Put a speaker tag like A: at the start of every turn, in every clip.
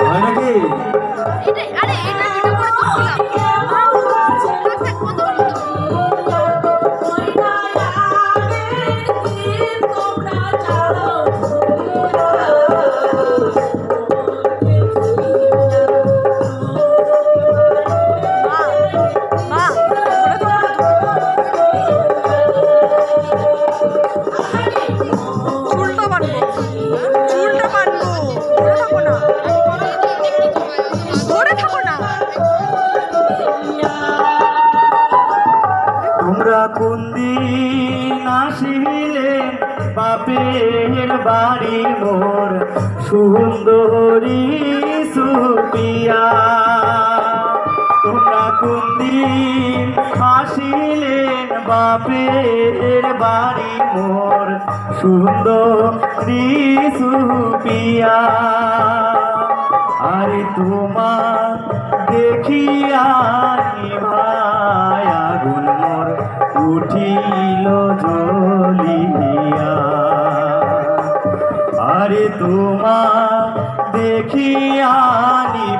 A: হয় নাকি?
B: আরে এটা
A: আসিলে বাপের বাড়ি মোর সুন্দরী সুপিয়া। তোমরা কোন দিন আসিলেন বাপের বাড়ি মোর সুন্দরী সুপিয়া। আরে তোমার দেখিয়া ভাই, আগুন মোর উঠিল দেখিয়া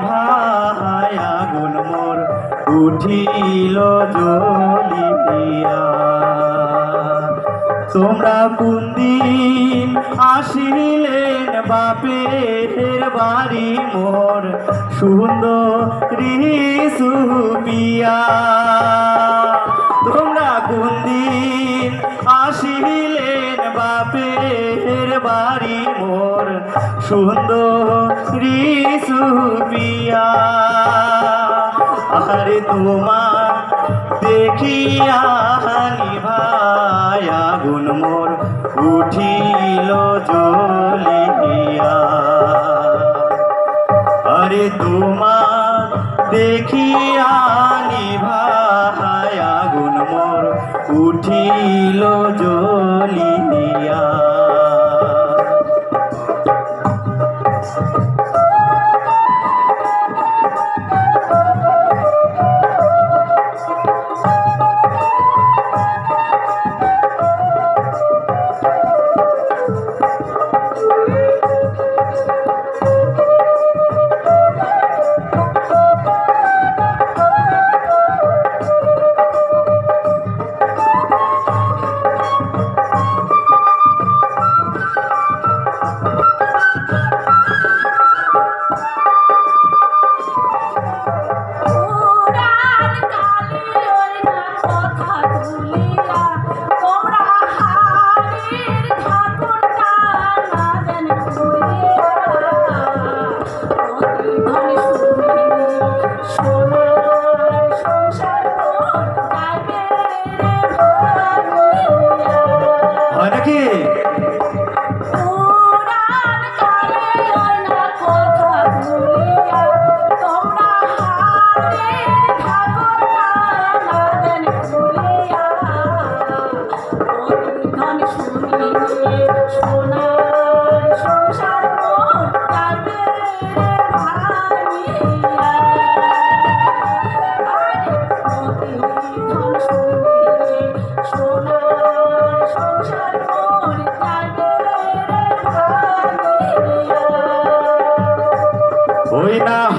A: ভাই আগুন মোর উঠিল জ্বলিয়া তোমরা কোন দিন আসিলেন বাপের বাড়ি মোর সুন্দরী সুপিয়া। তোমরা কোন দিন আসিলেন বাপের বাড়ি সুন্দরী সুপিয়া আরে তোমার দেখিয়া ভাই, আগুন মোর উঠিল জ্বলিয়া আরে তোমার দেখিয়া ভাই, আগুন মোর উঠিল জ্বলিয়া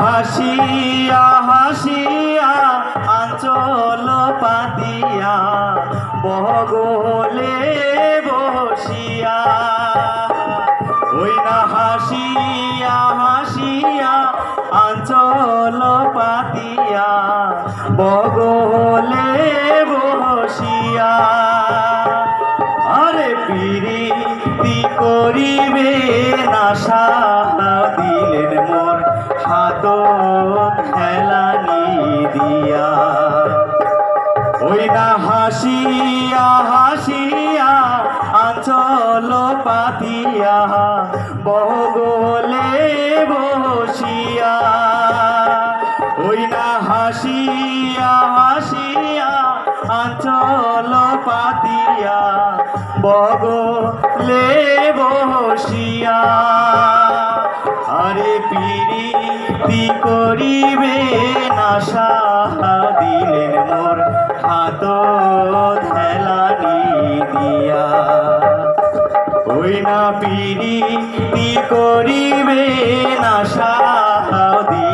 A: হাসিয়া হাসিয়া আঞ্চল পাতিয়া বগলে বসিয়া। ওই না হাসিয়া হাসিয়া আঞ্চল পাতিয়া বগলে বসিয়া। আরে পিরিতি করিবে নাশা পাতিয়া, বগলে বসিয়া ওই না হাসিয়া হাসিয়া, আঞ্চল পাতিয়া, বগলে বসিয়া। আরে পিরিতি করিবে নাশা দিলেন মোর হাত না পিড়ি করিবে না নাশা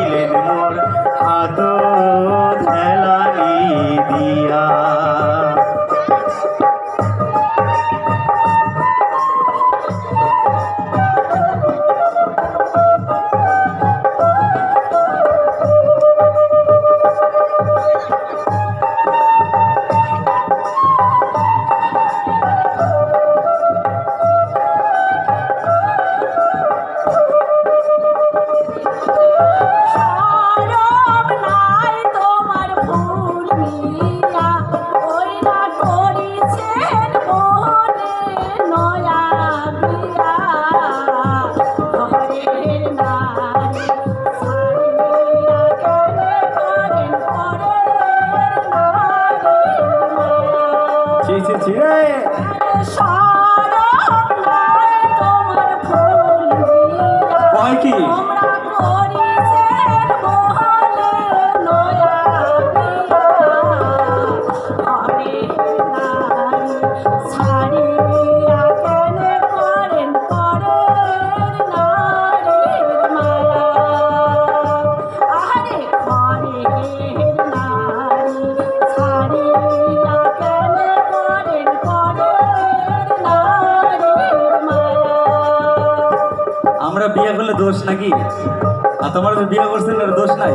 C: ছি ছি ছি রে কয় কি? দোষ নাকি? আর তোমার তো বিয়ে করছেন দোষ নাই।